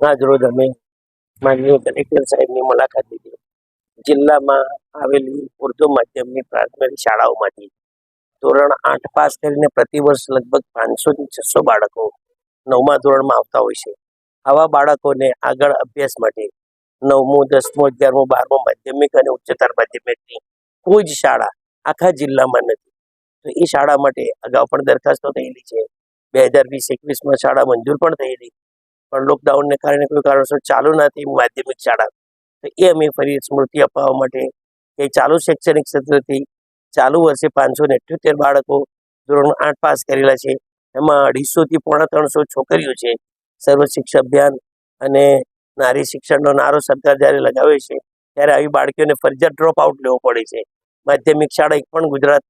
આજ રોજ અમે માનનીય કલેક્ટર સાહેબની મુલાકાત લીધી. જિલ્લામાં આવેલી ઉર્દુ માધ્યમની પ્રાથમિક શાળાઓમાંથી ધોરણ આઠ પાસ કરીને પ્રતિવર્ષ લગભગ પાંચસો થી છસો બાળકો નવમા ધોરણમાં આવતા હોય છે. આવા બાળકોને આગળ અભ્યાસ માટે નવમું, દસમું, અગિયારમું, બારમું માધ્યમિક અને ઉચ્ચતર માધ્યમિકની કોઈ જ શાળા આખા જિલ્લામાં નથી. તો એ શાળા માટે અગાઉ પણ દરખાસ્તો થયેલી છે. બે હજાર વીસ, એકવીસમાં શાળા મંજૂર પણ થયેલી. પણ લોકડાઉનને કારણે કોઈ કારણસર ચાલુ ના થઈ માધ્યમિક શાળા. તો એ અમે ફરી સ્મૃતિ અપાવવા માટે કે ચાલુ શૈક્ષણિક સત્રથી ચાલુ વર્ષે પાંચસો ને અઠ્યોતેર બાળકો ધોરણ આઠ પાસ કરેલા છે. એમાં અઢીસોથી પોણા ત્રણસો છોકરીઓ છે. સર્વ શિક્ષા અભિયાન અને નારી શિક્ષણનો નારો સરકાર જ્યારે લગાવે છે, ત્યારે આવી બાળકીઓને ફરજિયાત ડ્રોપ આઉટ લેવો પડે છે. માધ્યમિક શાળા એક પણ ગુજરાત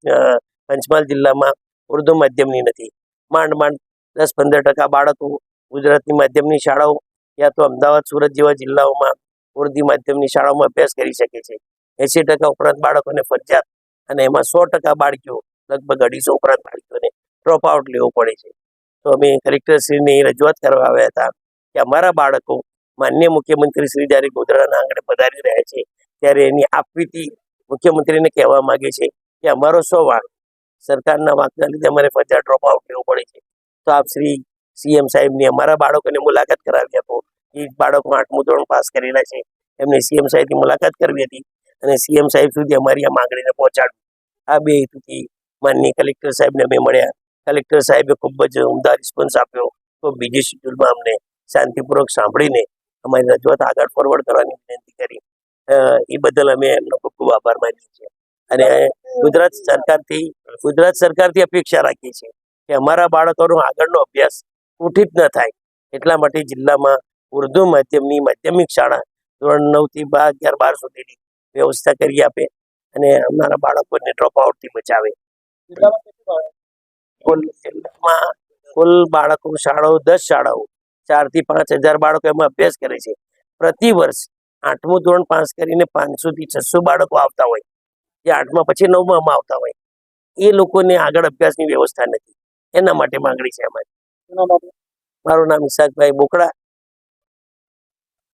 પંચમહાલ જિલ્લામાં ઉર્દુ માધ્યમની નથી. માંડ માંડ દસ પંદર ટકા બાળકો ગુજરાતની માધ્યમની શાળાઓ યા તો અમદાવાદ, સુરત જેવા જિલ્લાઓમાં ઉર્દુ માધ્યમની શાળાઓમાં અભ્યાસ કરી શકે છે. એંસી ટકા ઉપરાંત બાળકોને ફરજિયાત અને એમાં સો ટકા બાળકીઓ, લગભગ અઢીસો ઉપરાંત બાળકીઓને ડ્રોપ આઉટ લેવો પડે છે. તો અમે કલેક્ટરશ્રીને રજૂઆત કરવા આવ્યા હતા કે અમારા બાળકો માન્ય મુખ્યમંત્રી શ્રી જ્યારે ગોધરાના આંગણે પધારી રહ્યા છે, ત્યારે એની આપવીતી મુખ્યમંત્રીને કહેવા માગે છે કે અમારો સો વાંક સરકારના વાંકના લીધે અમારે ફરજિયાત ડ્રોપ આઉટ લેવું પડે છે. તો આપ શ્રી સીએમ સાહેબની અમારા બાળકોને મુલાકાત કરાવી આપો એ બાળકો આઠમું ધોરણ પાસ કરેલા છે. એમને સીએમ સાહેબની મુલાકાત કરવી હતી અને સીએમ સાહેબ સુધી અમારી આ માંગણીને પહોંચાડવી આ બે હેતુથી માનનીય કલેક્ટર સાહેબને અમે મળ્યા. કલેક્ટર સાહેબે ખૂબ જ ઉમદા રિસ્પોન્સ આપ્યો. તો બીજી શેડ્યુલમાં અમને શાંતિપૂર્વક સાંભળીને અમારી રજૂઆત આગળ ફોરવર્ડ કરવાની વિનંતી કરી. એ બદલ અમે એમનો ખૂબ ખૂબ આભાર માનીએ છીએ. અને ગુજરાત સરકારથી ગુજરાત સરકારથી અપેક્ષા રાખીએ છીએ કે અમારા બાળકોનો આગળનો અભ્યાસ કુંઠિત ન થાય. એટલા માટે જિલ્લામાં ઉર્દુ માધ્યમની માધ્યમિક શાળા ધોરણ નવથી બાર અગિયાર બાર સુધીની વ્યવસ્થા કરી આપે અને અમારા બાળકોને ડ્રોપ આઉટથી બચાવે. જિલ્લામાં કુલ બાળકો શાળાઓ દસ શાળાઓ ચારથી પાંચ હજાર બાળકો એમાં અભ્યાસ કરે છે. પ્રતિ વર્ષ આઠમું ધોરણ પાસ કરીને પાંચસો થી છસો બાળકો આવતા હોય. જે આઠમા પછી નવમાં આવતા હોય. એ લોકોને આગળ અભ્યાસની વ્યવસ્થા નથી. એના માટે માંગણી છે અમારી. મારું નામ ઈશાકભાઈ બોકડા.